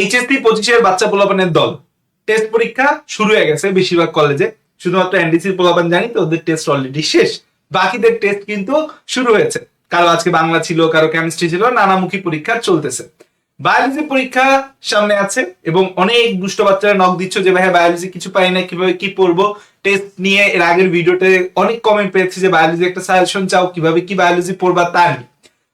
HSC পঁচিশের বাচ্চা পোলাপানের দল। টেস্ট পরীক্ষা শুরু হয়ে গেছে বেশিরভাগ কলেজে শুধুমাত্র এনডিসির পোলাপান জানি তো, ওদের টেস্ট অলরেডি শেষ। বাকিদের টেস্ট কিন্তু শুরু হয়েছে। কারও আজকে বাংলা ছিল, কারও কেমিস্ট্রি ছিল, নানামুখী পরীক্ষা চলতেছে। বায়োলজি পরীক্ষা সামনে আছে এবং অনেক দুষ্ট বাচ্চারা নক দিচ্ছ যে, ভাই বায়োলজি কিছু পাই না কীভাবে কি পড়ব? টেস্ট নিয়ে এর আগের ভিডিওতে অনেক কমেন্ট পেয়েছি যে বায়োলজি একটা সাজেশন চাও, কীভাবে কি বায়োলজি পড়বা তা নিয়ে?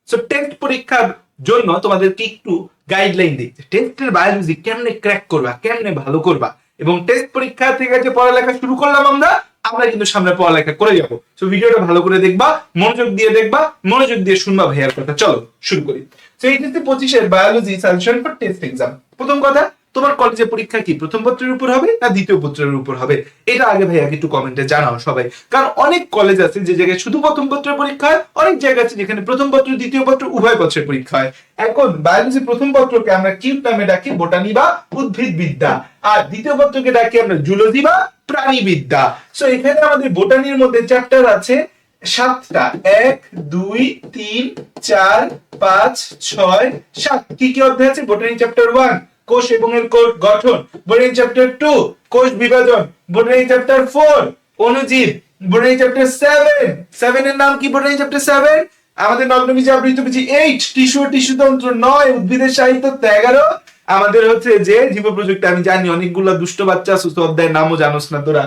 সো টেস্ট পরীক্ষার জন্য তোমাদেরকে একটু গাইডলাইন দিচ্ছে। টেস্টের বায়োলজি কেমনে ক্র্যাক করবা, কেমনে ভালো করবা? এবং টেস্ট পরীক্ষা থেকে যে পড়ালেখা শুরু করলাম আমরা আমরা কিন্তু সামনে পড়ালেখা করে যাব। তো ভিডিওটা ভালো করে দেখবা, মনোযোগ দিয়ে দেখবা, মনোযোগ দিয়ে শুনবা ভাইয়ার কথা। চলো, শুরু করি। তো এইচএসসি পঁচিশের biology suggestion for test exam প্রথম কথা তোমার কলেজে পরীক্ষা কি প্রথম পত্রের উপর হবে না দ্বিতীয় পত্রের উপর হবে? এটা আগে ভাইয়া একটু কমেন্টে জানাও সবাই। কারণ অনেক কলেজ আছে যে জায়গায় শুধু প্রথম পত্রের পরীক্ষা হয়, অনেক জায়গা আছে যেখানে প্রথম পত্র, দ্বিতীয় পত্র, উভয় পত্রের পরীক্ষা হয়। এখন বায়োলজি প্রথম পত্রকে আমরা কিউট নামে ডাকি বোটানি বা উদ্ভিদ বিদ্যা আর দ্বিতীয় পত্রকে ডাকি আমরা জুলজি বা প্রাণীবিদ্যা। সো এখানে আমাদের বোটানির মধ্যে চ্যাপ্টার আছে সাতটা। এক, দুই, তিন, চার, পাঁচ, ছয়, সাত। কি কি অধ্যায় আছে? বোটানি চ্যাপ্টার ওয়ান কোষ এবং এর গঠন। বোটানি চ্যাপ্টার টু কোষ বিভাজন। বোটানি চ্যাপ্টার ফোর অনুজীব বোটানি চ্যাপ্টার সেভেন সেভেন এর নাম কি? বোটানি চ্যাপ্টার সেভেন আমাদের নগ্নবীজি আবৃত বীজি এইট টিস্যু টিস্যু তন্ত্র নয়, উদ্ভিদের সাহিত্য এগারো। আমাদের হচ্ছে যে জীব প্রযুক্তি আমি জানি অনেকগুলো দুষ্ট বাচ্চা তো অধ্যায়ের নামও জানোস না তোরা।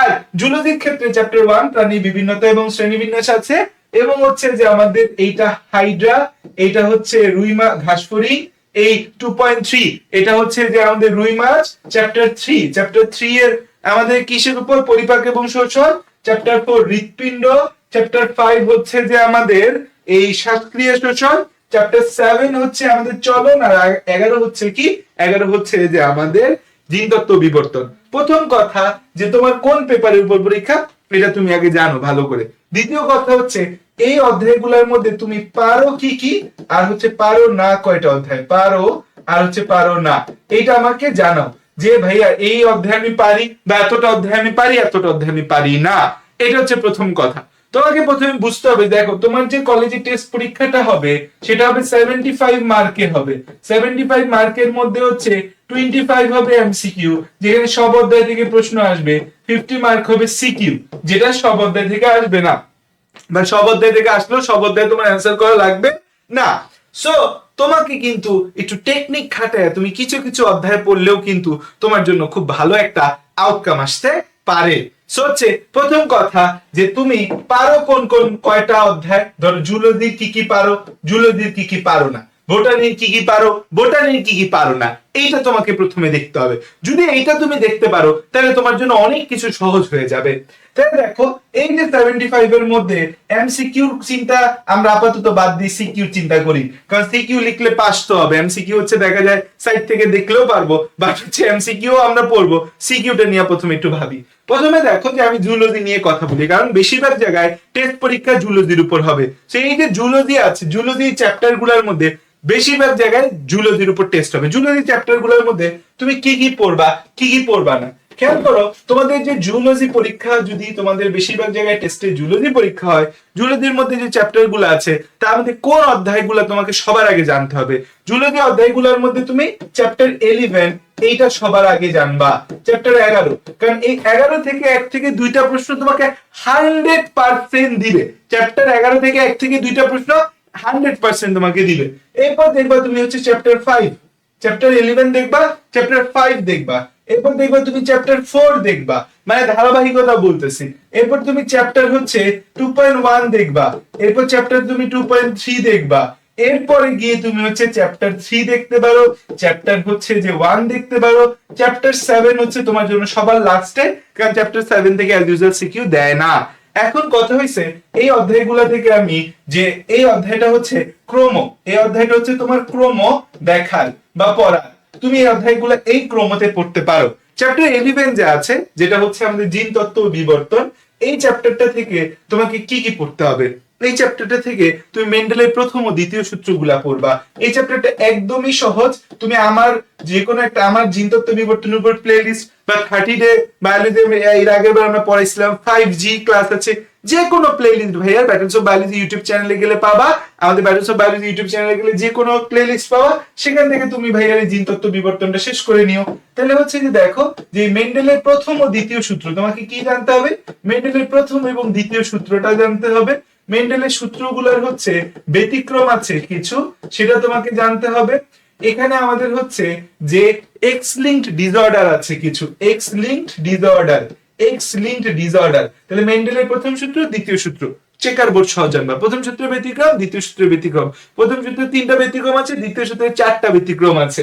আর জুলজির ক্ষেত্রে চ্যাপ্টার ওয়ান প্রাণী বিভিন্নতা এবং শ্রেণীবিন্যাস আছে। এবং হচ্ছে যে আমাদের এইটা হাইড্রা এইটা হচ্ছে রুইমা ঘাসফড়ি এই টু পয়েন্ট থ্রি এটা হচ্ছে যে আমাদের রুই মাছ চ্যাপ্টার থ্রি চ্যাপ্টার থ্রি এর আমাদের কিসের উপর পরিপাক এবং শোষণ? চ্যাপ্টার ফোর হৃৎপিণ্ড চ্যাপ্টার ফাইভ হচ্ছে যে আমাদের এই শ্বাসক্রিয়া শোষণ চ্যাপ্টার সেভেন হচ্ছে আমাদের চলন, আর এগারো হচ্ছে কি? এগারো হচ্ছে যে আমাদের জিনতত্ত্ব বিবর্তন। প্রথম কথা, যে তোমার কোন পেপারের উপর পরীক্ষা? এটা তুমি আগে জানো ভালো করে। দ্বিতীয় কথা হচ্ছে, এই অধ্যায়গুলোর মধ্যে তুমি পারো কি কি, আর হচ্ছে পারো না কয়টা অধ্যায়? পারো আর হচ্ছে পারো না। এইটা আমাকে জানাও যে, ভাইয়া, এই অধ্যায় আমি পারি বা এতটা অধ্যায় আমি পারি, এতটা অধ্যায় আমি পারি না? এটা হচ্ছে প্রথম কথা। তোমাকে প্রথমে বুঝতে হবে, দেখো, তোমার যে কলেজে টেস্ট পরীক্ষাটা হবে, সেটা হবে সেভেন্টি ফাইভ মার্কের হবে। সেভেন্টি ফাইভ মার্কের মধ্যে হচ্ছে টোয়েন্টি ফাইভ হবে এমসিকিউ যেখানে সব অধ্যায় থেকে প্রশ্ন আসবে। ফিফটি মার্ক হবে সিকিউ যেটা সব অধ্যায় থেকে আসবে না। বা সব অধ্যায় থেকে আসলো, সব অধ্যায় তোমার অ্যান্সার করা লাগবে? না। সো তোমাকে কিন্তু একটু টেকনিক খাটায় তুমি কিছু কিছু অধ্যায় পড়লেও কিন্তু তোমার জন্য খুব ভালো একটা আউটকাম আসতে পারে। হচ্ছে প্রথম কথা যে তুমি পারো কোন কোন কয়টা অধ্যায়? ধরো জুলজির কি কি পারো? জুলজির কি কি পারো না। বোটানির কি কি পারো বোটানির কি কি পারো না, এইটা তোমাকে প্রথমে দেখতে হবে। যদি এইটা তুমি দেখতে পারো, তাহলে তোমার জন্য অনেক কিছু সহজ হয়ে যাবে। তাহলে দেখো, এই যে সেভেন্টি ফাইভ এর মধ্যে এমসিকিউর চিন্তা আমরা আপাতত বাদ দিই সিকিউর চিন্তা করি। কারণ সিকিউ লিখলে পাস তো হবে। এমসিকিউ হচ্ছে দেখা যায় সাইড থেকে দেখলেও পারব বাট হচ্ছে এমসিকিউ আমরা পড়ব। সিকিউটা নিয়ে প্রথমে একটু ভাবি। প্রথমে দেখো যে আমি জুলজি নিয়ে কথা বলি, কারণ বেশিরভাগ জায়গায় টেস্ট পরীক্ষা জুলজির উপর হবে। সেই যে জুলজি আছে জুলজি চ্যাপ্টারগুলোর মধ্যে বেশিরভাগ জায়গায় জুলজির উপর টেস্ট হবে। জুলজি চ্যাপ্টারগুলোর মধ্যে তুমি কি কি পড়বা, কি কি পড়বা না। খেয়াল করো, তোমাদের যে জুলজি পরীক্ষা যদি তোমাদের বেশিরভাগ জায়গায় টেস্টে জুলজি পরীক্ষা হয় জুলজির মধ্যে যে চ্যাপ্টারগুলো আছে, তার মধ্যে কোন অধ্যায়গুলো তোমাকে সবার আগে জানতে হবে? জুলজি অধ্যায়গুলোর মধ্যে তুমি চ্যাপ্টার এলিভেন এইটা সবার আগে জানবা। চ্যাপ্টার এগারো, কারণ এই এগারো থেকে এক থেকে দুইটা প্রশ্ন তোমাকে হান্ড্রেড পার্সেন্ট দিবে। চ্যাপ্টার এগারো থেকে এক থেকে দুইটা প্রশ্ন হান্ড্রেড পার্সেন্ট তোমাকে দিবে। এরপর দেখবা তুমি হচ্ছে চ্যাপ্টার ফাইভ চ্যাপ্টার ইলেভেন দেখবা চ্যাপ্টার ফাইভ দেখবা। এরপর দেখবা তুমি চ্যাপ্টার ফোর দেখবা। মানে ধারাবাহিকতা বলতেছি। এরপর তুমি চ্যাপ্টার হচ্ছে টু পয়েন্ট ওয়ান দেখবা। এরপর চ্যাপ্টার তুমি টু পয়েন্ট থ্রি দেখবা। এরপরে গিয়ে তুমি হচ্ছে চ্যাপ্টার থ্রি দেখতে পারো। চ্যাপ্টার হচ্ছে যে ওয়ান দেখতে পারো। চ্যাপ্টার সেভেন হচ্ছে তোমার জন্য সবার লাস্টে কারণ চ্যাপ্টার সেভেন থেকে অ্যাজ ইউজুয়াল সিকিউ দেয় না। এখন কথা হয়েছে এই অধ্যায়গুলো থেকে আমি যে এই অধ্যায়টা হচ্ছে ক্রম, এই অধ্যায়টা হচ্ছে তোমার ক্রম দেখার বা পড়ার। তুমি এই অধ্যায়গুলো এই ক্রমতে পড়তে পারো। চ্যাপ্টার ইলেভেন যে আছে, যেটা হচ্ছে আমাদের জিন তত্ত্ব বিবর্তন, এই চ্যাপ্টারটা থেকে তোমাকে কি কি পড়তে হবে? এই চ্যাপ্টারটা থেকে তুমি মেন্ডেলের প্রথম ও দ্বিতীয় সূত্রগুলা পড়বা। এই চ্যাপ্টারটা একদমই সহজ। তুমি আমার যে কোনো একটা, আমার জিনতত্ত্ব বিবর্তনের উপর প্লে লিস্ট বা থার্টি ডে বায়োলজি এর আগের আমরা পড়াইছিলাম ফাইভ জি ক্লাস আছে যে কোনো প্লে লিস্ট ভাইয়া ব্যাটেলস অফ বায়োলজি ইউটিউব চ্যানেলে গেলে পাবা, আমাদের ব্যাটেলস অফ বায়োলজি ইউটিউব চ্যানেলে গেলে যে কোনো প্লে লিস্ট পাবা, সেখান থেকে তুমি ভাইয়ার এই জিনতত্ত্ব বিবর্তনটা শেষ করে নিও। তাহলে হচ্ছে যে দেখো, যে মেন্ডেলের প্রথম ও দ্বিতীয় সূত্র, তোমাকে কি জানতে হবে? মেন্ডেলের প্রথম এবং দ্বিতীয় সূত্রটা জানতে হবে। মেন্ডেলের সূত্রগুলোর হচ্ছে ব্যতিক্রম আছে কিছু, সেটা তোমাকে জানতে হবে। এখানে আমাদের হচ্ছে যে এক্স লিঙ্কড ডিসঅর্ডার আছে কিছু। X linked disorder X linked disorder তাহলে মেন্ডেলের প্রথম সূত্র, দ্বিতীয় সূত্র। চেকার বোর্ড সহজান বা প্রথম সূত্র ব্যতিক্রম, দ্বিতীয় সূত্র ব্যতিক্রম। প্রথম সূত্রে তিনটা ব্যতিক্রম আছে, দ্বিতীয় সূত্রে চারটা ব্যতিক্রম আছে।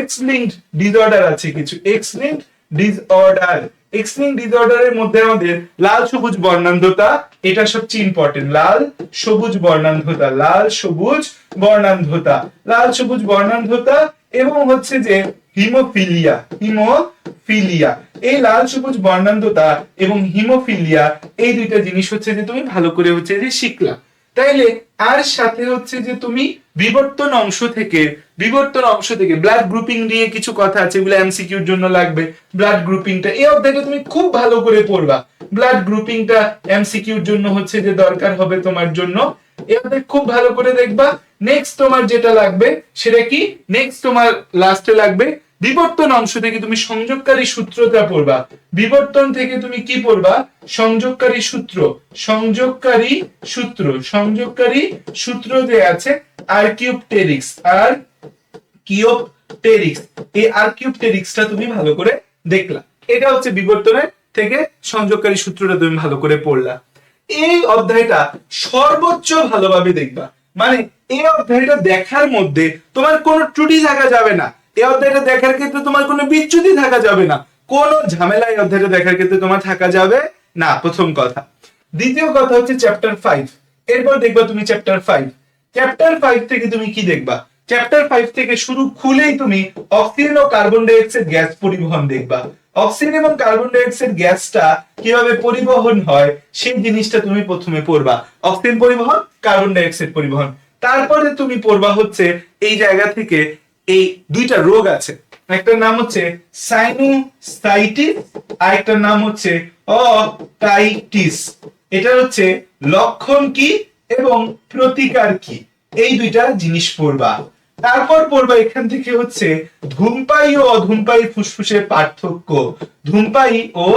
এক্স লিঙ্কড ডিসঅর্ডার আছে কিছু। X linked disorder X link ডিসঅর্ডারের মধ্যে আমাদের লাল সবুজ বর্ণান্ধতা, এটা সবচেয়ে ইম্পর্টেন্ট লাল সবুজ বর্ণান্ধতা, লাল সবুজ বর্ণান্ধতা। লাল সবুজ বর্ণান্ধতা এবং হচ্ছে যে হিমোফিলিয়া হিমোফিলিয়া। এই লাল সবুজ বর্ণান্ধতা এবং হিমোফিলিয়া, এই দুইটা জিনিস হচ্ছে যে তুমি ভালো করে হচ্ছে যে শিখলা। তাইলে আর সাথে হচ্ছে যে তুমি বিবর্তন অংশ থেকে, বিবর্তন অংশ থেকে ব্লাড গ্রুপিং নিয়ে কিছু কথা আছে, এগুলো এমসিকিউর জন্য লাগবে। ব্লাড গ্রুপিংটা এই অধ্যায়টা তুমি খুব ভালো করে পড়বা। ব্লাড গ্রুপিংটা এমসিকিউর জন্য হচ্ছে যে দরকার হবে তোমার জন্য। এই অধ্যায় খুব ভালো করে দেখবা। নেক্সট তোমার যেটা লাগবে, সেটা কি? নেক্সট তোমার লাস্টে লাগবে। বিবর্তন অংশ থেকে তুমি সংযোগকারী সূত্রটা পড়বা। বিবর্তন থেকে তুমি কি পড়বা? সংযোগকারী সূত্র। সংযোগকারী সূত্র। সংযোগকারী সূত্র যে আছে আর্কিউপটেরিক্স আর কিওপটেরিক্স এই আর্কিউপটেরিক্সটা তুমি ভালো করে দেখলা। এটা হচ্ছে বিবর্তনের থেকে সংযোগকারী সূত্রটা তুমি ভালো করে পড়লা। এই অধ্যায়টা সর্বোচ্চ ভালোভাবে দেখবা। মানে এই অধ্যায়টা দেখার মধ্যে তোমার কোনো ত্রুটি থাকা যাবে না। এই অধ্যায়টা দেখার ক্ষেত্রে তোমার কোনো বিচ্যুতি থাকা যাবে না। কোনো ঝামেলা এই অধ্যায়টা দেখার ক্ষেত্রে তোমার থাকা যাবে না, প্রথম কথা। দ্বিতীয় কথা হচ্ছে চ্যাপ্টার ফাইভ এরপর দেখবা তুমি চ্যাপ্টার ফাইভ চ্যাপ্টার ফাইভ থেকে তুমি কি দেখবা? চ্যাপ্টার ফাইভ থেকে শুরু খুলেই তুমি অক্সিজেন ও কার্বন ডাই অক্সাইড গ্যাস পরিবহন দেখবা। অক্সিজেন এবং কার্বন ডাই অক্সাইড গ্যাসটা কীভাবে পরিবহন হয়, সেই জিনিসটা তুমি প্রথমে পড়বা। অক্সিজেন পরিবহন কার্বন ডাই অক্সাইড পরিবহন। তারপরে তুমি পড়বা হচ্ছে এই জায়গা থেকে এই দুইটা রোগ আছে। একটা নাম হচ্ছে সাইনোসাইটিস আর একটা নাম হচ্ছে অটাইটিস এটা হচ্ছে লক্ষণ কি এবং প্রতিকার কি? এই দুইটা জিনিস পড়বা। তারপর পড়বা এখান থেকে হচ্ছে ধূমপায়ী ও অধূমপায়ী ফুসফুসের পার্থক্য। ধূমপায়ী ও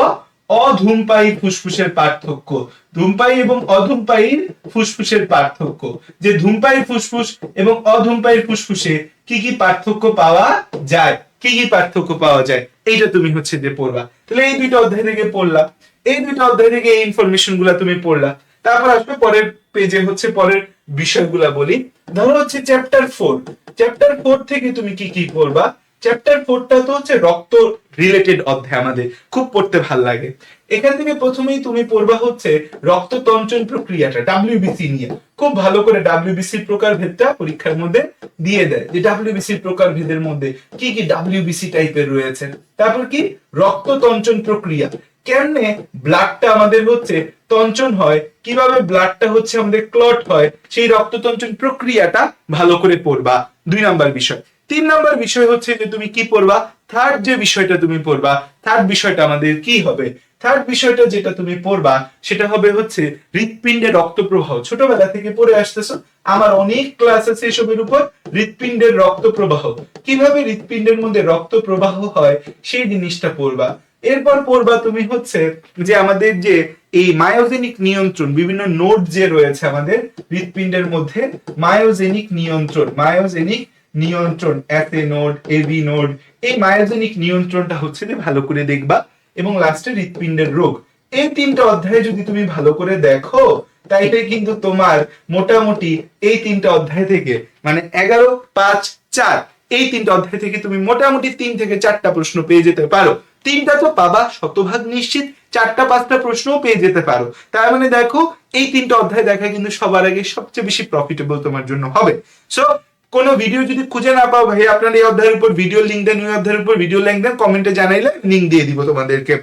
অধূমপায়ী ফুসফুসের পার্থক্য। ধূমপায়ী এবং অধূমপায়ীর ফুসফুসের পার্থক্য। যে ধূমপায়ী ফুসফুস এবং অধূমপায়ী ফুসফুসে কি কি পার্থক্য পাওয়া যায়? কি কি পার্থক্য পাওয়া যায়? এইটা তুমি হচ্ছে যে পড়বা। তাহলে এই দুইটা অধ্যায় থেকে পড়লা এই দুইটা অধ্যায় থেকে এই ইনফরমেশনগুলা তুমি পড়লা। তারপর আসবে পরের পেজে হচ্ছে পরের বিষয়গুলা বলি। ধরো হচ্ছে চ্যাপ্টার ফোর চ্যাপ্টার ফোর থেকে তুমি কি কি পড়বা? চ্যাপ্টার ফোরটা তো হচ্ছে রক্ত রিলেটেড অধ্যায় আমাদের। খুব পড়তে ভালো লাগে। এখান থেকে প্রথমেই তুমি পড়বা হচ্ছে রক্ত তঞ্চন প্রক্রিয়াটা ডাব্লিউবিসি নিয়ে। খুব ভালো করে ডাব্লিউবিসি প্রকার ভেদটা পরীক্ষার মধ্যে দিয়ে দেয় যে ডাব্লিউবিসি প্রকার ভেদের মধ্যে কি কি ডাব্লিউবিসি টাইপের রয়েছে। তারপর কি? রক্ত তঞ্চন প্রক্রিয়া। কেমনে ব্লাডটা আমাদের হচ্ছে তঞ্চন হয়, কীভাবে ব্লাডটা হচ্ছে আমাদের ক্লট হয়, সেই রক্ত তঞ্চন প্রক্রিয়াটা ভালো করে পড়বা। দুই নাম্বার বিষয়। তিন নাম্বার বিষয় হচ্ছে যে তুমি কি পড়বা? থার্ড যে বিষয়টা তুমি পড়বা থার্ড বিষয়টা আমাদের কি হবে? থার্ড বিষয়টা যেটা তুমি পড়বা, সেটা হবে হচ্ছে হৃৎপিণ্ডে রক্ত প্রবাহ ছোটবেলা থেকে পড়ে আসতেছো, আমার অনেক ক্লাস আছে এসবের উপর, হৃৎপিণ্ডের রক্ত প্রবাহ কীভাবে হৃৎপিণ্ডের মধ্যে রক্ত প্রবাহ হয়, সেই জিনিসটা পড়বা। এরপর পড়বা তুমি হচ্ছে যে আমাদের যে এই মায়োজেনিক নিয়ন্ত্রণ, বিভিন্ন নোট যে রয়েছে আমাদের, হৃৎপিণ্ডের মধ্যে মায়োজেনিক নিয়ন্ত্রণ মায়োজেনিক নিয়ন্ত্রণ এতে নোড, এবি নোড, এই মায়োজেনিক নিয়ন্ত্রণটা হচ্ছে যে ভালো করে দেখবা। এবং লাস্টে হৃৎপিণ্ডের রোগ। এই তিনটা অধ্যায় যদি তুমি ভালো করে দেখো, তাইলে কিন্তু তোমার মোটামুটি এই তিনটা অধ্যায় থেকে মানে এগারো, পাঁচ, চার, এই তিনটা অধ্যায় থেকে তুমি মোটামুটি তিন থেকে চারটা প্রশ্ন পেয়ে যেতে পারো। তিনটা তো পাবা শতভাগ নিশ্চিত, চারটা, পাঁচটা প্রশ্নও পেয়ে যেতে পারো। তার মানে দেখো, এই তিনটা অধ্যায় দেখা কিন্তু সবার আগে সবচেয়ে বেশি প্রফিটেবল তোমার জন্য হবে। সো কোন ভিডিও যদি খুঁজে না পাও ভাই, আপনার এই অধ্যায়ের উপর ভিডিও লিঙ্ক দেন ওই অধ্যায়ের উপর ভিডিও লিঙ্ক দেন কমেন্টে জানাইলে লিঙ্ক দিয়ে দিব তোমাদেরকে।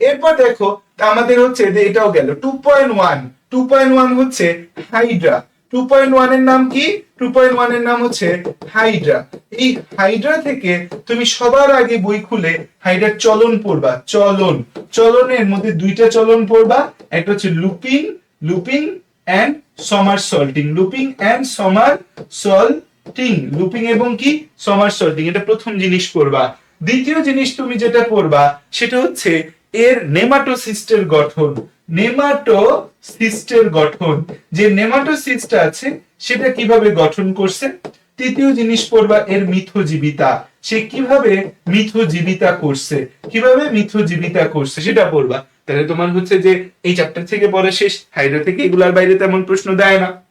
এরপর দেখো, আমাদের হচ্ছে যে এটাও গেল two point one two point one হচ্ছে হাইড্রা টু পয়েন্ট ওয়ানের নাম কি? টু পয়েন্ট ওয়ানের নাম হচ্ছে হাইড্রা এই হাইড্রা থেকে তুমি সবার আগে বই খুলে হাইড্রার চলন পড়বা, চলন। চলনের মধ্যে দুইটা চলন পড়বা, একটা হচ্ছে looping looping and somersaulting looping and somersaulting looping এবং কি? সমার সল্টিং এটা প্রথম জিনিস পড়বা দ্বিতীয় জিনিস তুমি যেটা পড়বা সেটা হচ্ছে এর নেমাটোসিস্টের গঠন। নেমাটোসিস্টের গঠন। যে নেমাটোসিস্ট আছে, সেটা কীভাবে গঠন করছে? তৃতীয় জিনিস পড়বা, এর মিথজীবিতা। সে কীভাবে মিথজীবিতা করছে? কীভাবে মিথজীবিতা করছে, সেটা পড়বা। তাহলে তোমার হচ্ছে যে এই চ্যাপ্টার থেকে পরে শেষ হাইড্রা থেকে এগুলার বাইরে তেমন প্রশ্ন দেয় না।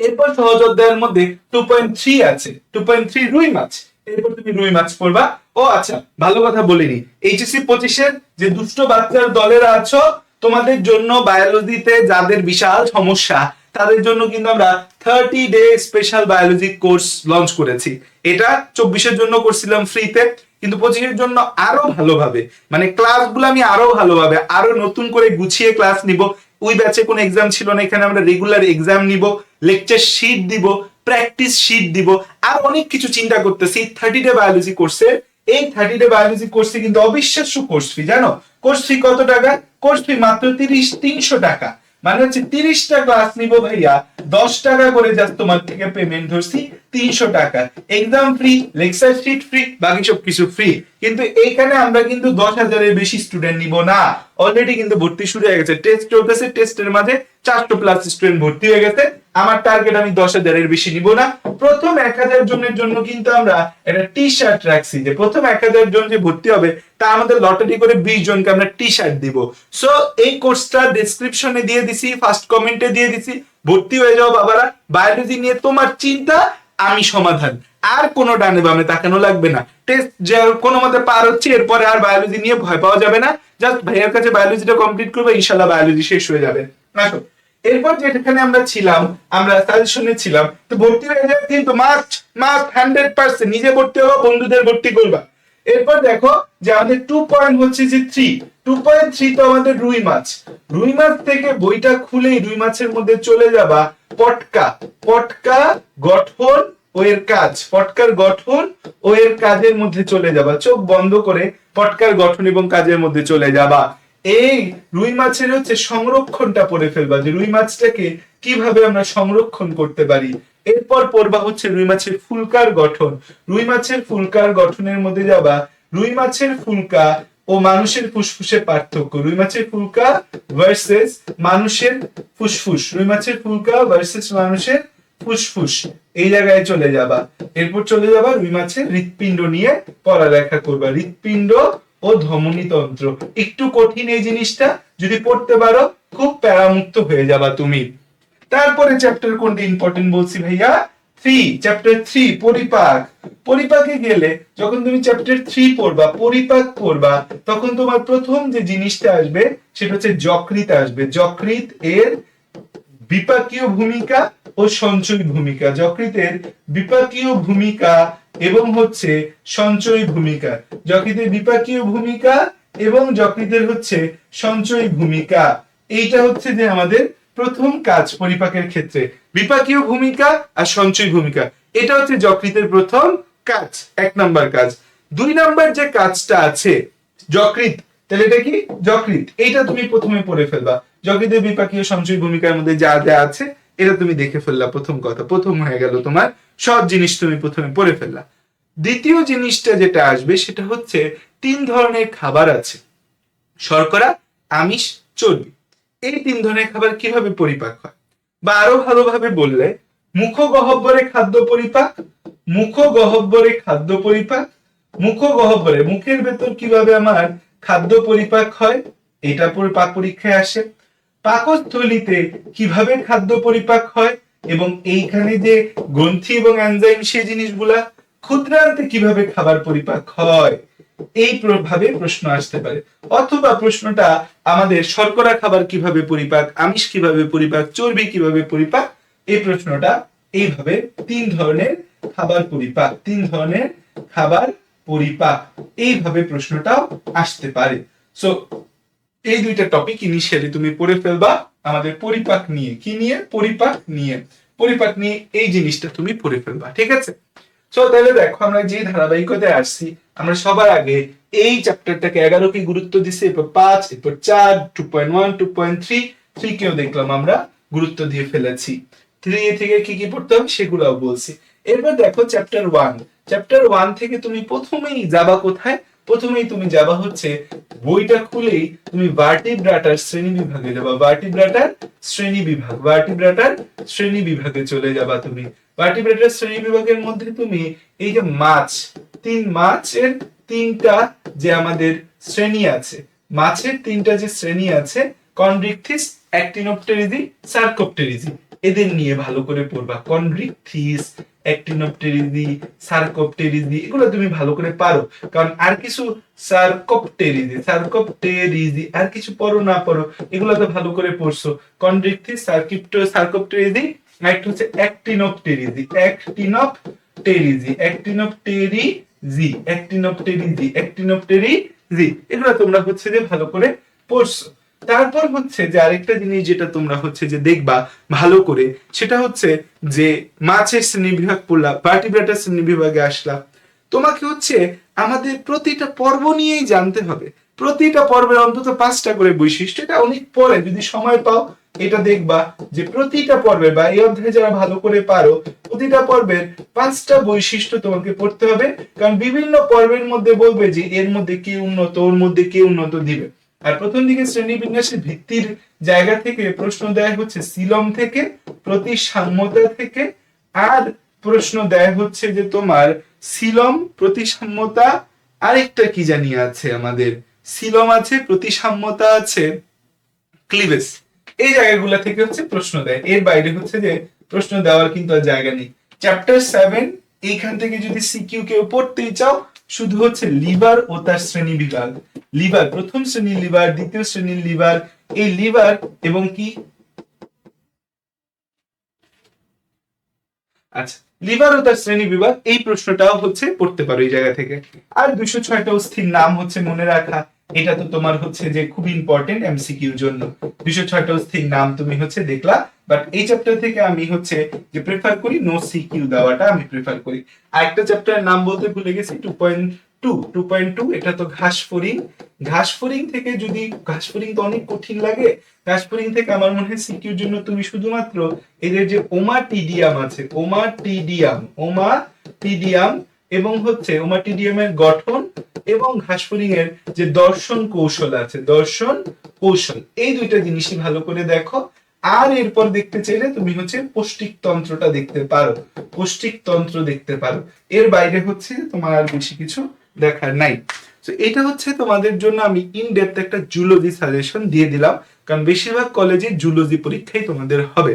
এরপর সহজ অধ্যায়ের মধ্যে টু পয়েন্ট থ্রি আছে টু পয়েন্ট থ্রি রুই মাছ। এরপর তুমি রুই মাছ পড়বা। ও আচ্ছা ভালো কথা বলিনি। এইচএসসি পঁচিশের যে দুষ্ট বাচ্চার দলেরা আছো, তোমাদের জন্য বায়োলজিতে যাদের বিশাল সমস্যা, তাদের জন্য কিন্তু আমরা thirty day special biology course launch করেছি। এটা চব্বিশের জন্য করছিলাম ফ্রিতে কিন্তু পঁচিশের জন্য আরও ভালোভাবে মানে ক্লাসগুলো আমি আরও ভালোভাবে, আরও নতুন করে গুছিয়ে ক্লাস নিব। ওই ব্যাচে কোনো এক্সাম ছিল না, এখানে আমরা রেগুলার এক্সাম নিব লেকচার শিট দিব প্র্যাকটিস শিট দিব, আর অনেক কিছু চিন্তা করতেছি। থার্টি ডে বায়োলজি কোর্সে এই থার্টি ডে বায়োলজি কোর্সে কিন্তু অবিশ্বাস্য কোর্স ফি জানো? কোর্স ফি কত টাকা? কোর্স ফি মাত্র তিরিশ, তিনশো টাকা। মানে হচ্ছে তিরিশটা ক্লাস নিব ভাইয়া দশ টাকা করে যা তোমার থেকে পেমেন্ট ধরছি, তিনশো টাকা। Exam free lecture sheet free বাকি সব কিছু ফ্রি কিন্তু এখানে আমরা কিন্তু দশ হাজারের বেশি স্টুডেন্ট নিব না। অলরেডি কিন্তু ভর্তি শুরু হয়ে গেছে। টেস্ট চলতেছে টেস্টের মাঝে চারশো প্লাস স্টুডেন্ট ভর্তি হয়ে গেছে। আমার টার্গেট আমি দশ হাজারের বেশি নিব না। প্রথম এক হাজার জনের জন্য কিন্তু আমরা একটা টি শার্ট রাখছি যে প্রথম এক হাজার জন যে ভর্তি হবে, তা আমাদের লটারি করে বিশ জনকে আমরা টি শার্ট দিব। সো এই কোর্সটা ডেসক্রিপশনে দিয়ে দিছি ফার্স্ট কমেন্টে দিয়ে দিছি। ভর্তি হয়ে যাও বাবারা। বায়োলজি নিয়ে তোমার চিন্তা, আমি সমাধান। আর কোনো ডানে বামে তাকানো লাগবে না। টেস্ট যে কোনো মতে পার হচ্ছে, এরপরে আর বায়োলজি নিয়ে ভয় পাওয়া যাবে না। জাস্ট ভাইয়ের কাছে বায়োলজিটা কমপ্লিট করবে, ইনশাল্লাহ বায়োলজি শেষ হয়ে যাবে। আসো। এরপর যেখানে আমরা ছিলাম, আমরা সাজেশনে ছিলাম তো ভর্তি হয়ে যাবে কিন্তু মাস্ট মাস্ট হান্ড্রেড পার্সেন্ট নিজে ভর্তি হব, বন্ধুদের ভর্তি করবা। এরপর দেখো যে আমাদের টু পয়েন্ট হচ্ছে যে থ্রি টু পয়েন্ট থ্রি তো আমাদের রুই মাছ। রুই মাছ থেকে বইটা খুলেই রুই মাছের মধ্যে চলে যাবা পটকা। পটকা গঠন ও এর কাজ। পটকার গঠন ও এর কাজের মধ্যে চলে যাবা। চোখ বন্ধ করে পটকার গঠন এবং কাজের মধ্যে চলে যাবা। এই রুই মাছের হচ্ছে সংরক্ষণটা পড়ে ফেলবা, যে রুই মাছটাকে কীভাবে আমরা সংরক্ষণ করতে পারি। এরপর পড়বা হচ্ছে রুই মাছের ফুলকার গঠন। রুই মাছের ফুলকার গঠনের মধ্যে যাবা, রুই মাছের ফুলকা ও মানুষের ফুসফুসে পার্থক্য। রুই মাছের ফুলকা ভার্সেস মানুষের ফুসফুস। রুই মাছের ফুলকা ভার্সেস মানুষের ফুসফুস। এই জায়গায় চলে যাবা। এরপর চলে যাবা রুই মাছের হৃৎপিণ্ড নিয়ে পড়ালেখা করবা। হৃৎপিণ্ড ও ধমনী তন্ত্র। একটু কঠিন এই জিনিসটা, যদি পড়তে পারো, খুব প্যারামুক্ত হয়ে যাবা তুমি। তারপরে চ্যাপ্টার কোনটা ইম্পর্টেন্ট বলছি ভাইয়া? থ্রি চ্যাপ্টার থ্রি পরিপাক। পরিপাকে গেলে যখন তুমি চ্যাপ্টার থ্রি পড়বা, পরিপাক পড়বা, তখন তোমার প্রথম যে জিনিসটা আসবে, সেটা হচ্ছে যকৃত আসবে। যকৃত এর বিপাকীয় ভূমিকা ও সঞ্চয় ভূমিকা। যকৃতের বিপাকীয় ভূমিকা এবং হচ্ছে সঞ্চয় ভূমিকা। যকৃতের বিপাকীয় ভূমিকা এবং যকৃতের হচ্ছে সঞ্চয় ভূমিকা। এইটা হচ্ছে যে আমাদের প্রথম কাজ পরিপাকের ক্ষেত্রে। বিপাকীয় ভূমিকা আর সঞ্চয় ভূমিকা। এটা হচ্ছে যকৃতের প্রথম কাজ, এক নাম্বার কাজ। দুই নাম্বার যে কাজটা আছে যকৃত তাহলে এটা কি? যকৃত এইটা তুমি প্রথমে পড়ে ফেলবা। যকৃতের বিপাকীয় সঞ্চয় ভূমিকার মধ্যে যা যা আছে, এটা তুমি দেখে ফেললা প্রথম কথা। প্রথম হয়ে গেল তোমার সব জিনিস তুমি প্রথমে পড়ে ফেললা। দ্বিতীয় জিনিসটা যেটা আসবে সেটা হচ্ছে তিন ধরনের খাবার আছে। শর্করা, আমিষ, চর্বি। এই তিন ধরনের খাবার কীভাবে পরিপাক হয়? বা আরও ভালোভাবে বললে মুখ গহব্বরে খাদ্য পরিপাক মুখ গহব্বরে খাদ্য পরিপাক মুখ গহব্বরে মুখের ভেতর কীভাবে আমার খাদ্য পরিপাক হয়, এটা পাক পরীক্ষায় আসে। পাকস্থলিতে কীভাবে খাদ্য পরিপাক হয় এবং এইখানে যে গ্রন্থি এবং এনজাইম সেই জিনিসগুলা ক্ষুদ্রান্তে কীভাবে খাবার পরিপাক হয়, এই প্র- ভাবে প্রশ্ন আসতে পারে। অথবা প্রশ্নটা আমাদের শর্করা খাবার কীভাবে পরিপাক, আমিষ কীভাবে পরিপাক, চর্বি কীভাবে পরিপাক, এই প্রশ্নটা এইভাবে তিন ধরনের খাবার পরিপাক, তিন ধরনের খাবার পরিপাক, এইভাবে প্রশ্নটাও আসতে পারে। সো এই দুইটা টপিক ইনিশিয়ালি তুমি পড়ে ফেলবা। আমাদের পরিপাক নিয়ে। কি নিয়ে? পরিপাক নিয়ে। পরিপাক নিয়ে এই জিনিসটা তুমি পড়ে ফেলবা, ঠিক আছে? তো তাহলে দেখো, আমরা যে ধারাবাহিকতায় আসছি, আমরা সবার আগে এই চ্যাপ্টারটাকে এগারো কি গুরুত্ব দিচ্ছি এরপর পাঁচ, এরপর চার two point one two point three three কেও দেখলাম আমরা গুরুত্ব দিয়ে ফেলেছি। থ্রি থেকে কি কি পড়তে হবে সেগুলোও বলছি। এরপর দেখো চ্যাপ্টার ওয়ান চ্যাপ্টার ওয়ান থেকে তুমি প্রথমেই যাবা কোথায়? প্রথমেই তুমি যাবা হচ্ছে বইটা খুলেই তুমি ভার্টিব্রাটার শ্রেণি বিভাগে যাবা। ভার্টিব্রাটার শ্রেণি বিভাগ। ভার্টিব্রাটার শ্রেণি বিভাগে চলে যাবা তুমি। ভার্টিব্রেটার শ্রেণি বিভাগের মধ্যে তুমি এই যে মাছ, তিন মাছের তিনটা যে আমাদের শ্রেণি আছে, মাছের তিনটা যে শ্রেণি আছে কনড্রিকথিস অ্যাক্টিনোপটেরিজি সার্কোপটেরিজি এদের নিয়ে ভালো করে পড়বা। কনড্রিকথিস অ্যাক্টিনোপটেরিজি, সার্কোপটেরিজি, এগুলো তুমি ভালো করে পারো। কারণ আর কিছু সার্কোপটেরিজি সার্কোপটেরিজি, আর কিছু পড়ো না পড়ো, এগুলো তো ভালো করে পড়ছো। কনড্রিকথিস সার্কিপ্টো, সার্কোপটেরিজি একটা হচ্ছে actinopterygii. Actinopterygii actinopterygii actinopterygii actinopterygii, এগুলো তোমরা হচ্ছে যে ভালো করে পড়ছো। তারপর হচ্ছে যে আরেকটা জিনিস যেটা তোমরা হচ্ছে যে দেখবা ভালো করে, সেটা হচ্ছে যে মাছের শ্রেণি বিভাগ পড়লা শ্রেণি বিভাগে আসলা। তোমাকে হচ্ছে আমাদের প্রতিটা পর্ব নিয়েই জানতে হবে। প্রতিটা পর্বের অন্তত পাঁচটা করে বৈশিষ্ট্য, এটা অনেক পরে, যদি সময় পাও, এটা দেখবা যে প্রতিটা পর্বে বা এই অধ্যায়ে যারা ভালো করে পারো, প্রতিটা পর্বের পাঁচটা বৈশিষ্ট্য তোমাকে পড়তে হবে। কারণ বিভিন্ন পর্বের মধ্যে বলবে যে এর মধ্যে কে উন্নত, ওর মধ্যে কে উন্নত দিবে। আর প্রথম দিকে শ্রেণি বিন্যাসের ভিত্তির জায়গা থেকে প্রশ্ন দেয় হচ্ছে সিলম থেকে, প্রতিসাম্যতা থেকে, আর প্রশ্ন দেয় হচ্ছে যে তোমার সিলম প্রতিসাম্যতা, আরেকটা কি জানি আছে আমাদের? সিলম আছে, প্রতিসাম্যতা আছে ক্লিভেজ এই জায়গাগুলো থেকে হচ্ছে প্রশ্ন দেয়। এর বাইরে হচ্ছে যে প্রশ্ন দেওয়ার কিন্তু আর জায়গা নেই। চ্যাপ্টার সেভেন এইখান থেকে যদি সিকিউ কেউ পড়তেই চাও শুধু হচ্ছে লিভার ও তার শ্রেণি বিভাগ। লিভার, প্রথম শ্রেণির লিভার, দ্বিতীয় শ্রেণির লিভার, এই লিভার এবং কি? আচ্ছা লিভার ও তার শ্রেণি বিভাগ, এই প্রশ্নটাও হচ্ছে পড়তে পারো এই জায়গা থেকে। আর দুশো ছয়টা অস্থির নাম হচ্ছে মনে রাখা। এটা তো তোমার হচ্ছে যে খুব ইম্পর্টেন্ট এমসিকিউর জন্য। দুশো ছয়টা অস্থির নাম তুমি হচ্ছে দেখলা বাট এই চ্যাপ্টার থেকে আমি হচ্ছে যে প্রেফার করি নো সিকিউ দেওয়াটা, আমি প্রেফার করি। আরেকটা চ্যাপ্টারের নাম বলতে ভুলে গেছি two point two two point two এটা তো ঘাস ফরিং ঘাস ফরিং থেকে যদি, ঘাস ফরিং তো অনেক কঠিন লাগে, ঘাস ফরিং থেকে আমার মনে হয় সিকিউর জন্য তুমি শুধুমাত্র এদের যে ওমাটিডিয়াম আছে, ওমাটিডিয়াম ওমাটিডিয়াম, এবং হচ্ছে ওমাটিডিয়ামের গঠন এবং ঘাসফড়িং এর যে দর্শন কৌশল আছে, দর্শন কৌশল, এই দুইটা জিনিসই ভালো করে দেখো। আর এরপর দেখতে চাইলে তুমি হচ্ছে পৌষ্টিক তন্ত্রটা দেখতে পারো, পৌষ্টিক তন্ত্র দেখতে পারো। এর বাইরে হচ্ছে তোমার আর বেশি কিছু দেখার নাই। তো এটা হচ্ছে তোমাদের জন্য আমি ইন ডেপথ একটা জুলজি সাজেশন দিয়ে দিলাম, কারণ বেশিরভাগ কলেজে জুলজি পরীক্ষাই তোমাদের হবে।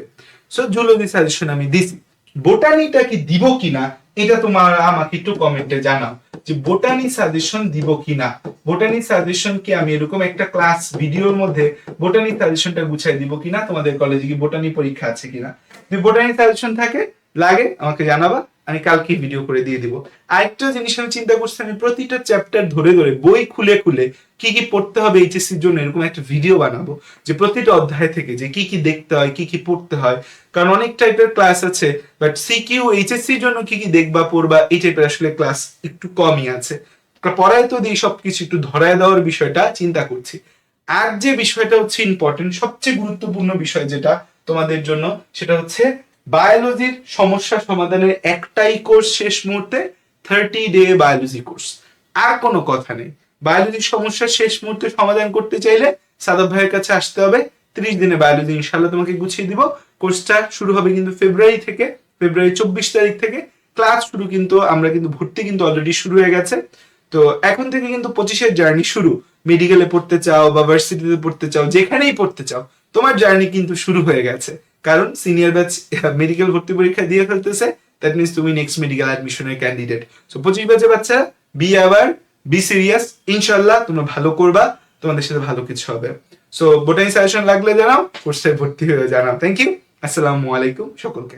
সো জুলজি সাজেশন আমি দিছি। বোটানিটা কি দিব কিনা, এটা তোমার আমাকে একটু কমেন্টে জানাও। যে বোটানি সাজেশন দিব কিনা? বোটানি সাজেশন কি? আমি এরকম একটা ক্লাস ভিডিওর মধ্যে বোটানি সাজেশনটা গুছাই দিব কিনা? তোমাদের কলেজে কি বোটানি পরীক্ষা আছে কিনা? যদি বোটানি সাজেশন থাকে, লাগে, আমাকে জানাবা। আমি কালকে ভিডিও করে দিয়ে দিব। আরেকটা জিনিস আমি চিন্তা করছি, আমি প্রতিটা চ্যাপ্টার ধরে ধরে, বই খুলে খুলে কি কি পড়তে হবে এইচএসসির জন্য এরকম একটা ভিডিও বানাবো, যে প্রতিটা অধ্যায় থেকে যে কি কি দেখতে হয়, কি কি পড়তে হয়। কারণ অনেক টাইপের ক্লাস আছে বাট সিকিউ এইচএসসির জন্য কি কি দেখবা, পড়বা, এই টাইপের আসলে ক্লাস একটু কমই আছে। পড়ায় তো দিই, সবকিছু একটু ধরায় দেওয়ার বিষয়টা চিন্তা করছি। আর যে বিষয়টা হচ্ছে ইম্পর্টেন্ট সবচেয়ে গুরুত্বপূর্ণ বিষয় যেটা তোমাদের জন্য, সেটা হচ্ছে বায়োলজির সমস্যা সমাধানের একটাই কোর্স শেষ মুহূর্তে থার্টি ডে বায়োলজি কোর্স আর কোনো কথা নেই। বায়োলজির সমস্যা শেষ মুহূর্তে সমাধান করতে চাইলে সাদব ভাইয়ের কাছে আসতে হবে। ত্রিশ দিনে বায়োলজি ইনশাল্লাহ তোমাকে গুছিয়ে দিব। কোর্সটা শুরু হবে কিন্তু ফেব্রুয়ারি থেকে ফেব্রুয়ারি চব্বিশ তারিখ থেকে। ক্লাস শুরু কিন্তু, আমরা কিন্তু ভর্তি কিন্তু অলরেডি শুরু হয়ে গেছে। তো এখন থেকে কিন্তু পঁচিশের জার্নি শুরু। মেডিকেলে পড়তে চাও বা ভার্সিটিতে পড়তে চাও, যেখানেই পড়তে চাও, তোমার জার্নি কিন্তু শুরু হয়ে গেছে। কারণ সিনিয়র ব্যাচ মেডিকেল ভর্তি পরীক্ষা দিয়ে ফেলতেছে দ্যাট মিনস তুমি নেক্সট মেডিকেল অ্যাডমিশনের ক্যান্ডিডেট সো পঁচিশ ব্যাচে বাচ্চা বি আবার বি সিরিয়াস ইনশাল্লাহ তোমরা ভালো করবা, তোমাদের সাথে ভালো কিছু হবে। সো বোটানি সাজেশন লাগলে জানাও কোর্সে ভর্তি হয়ে জানাও। থ্যাংক ইউ আসসালামু আলাইকুম সকলকে।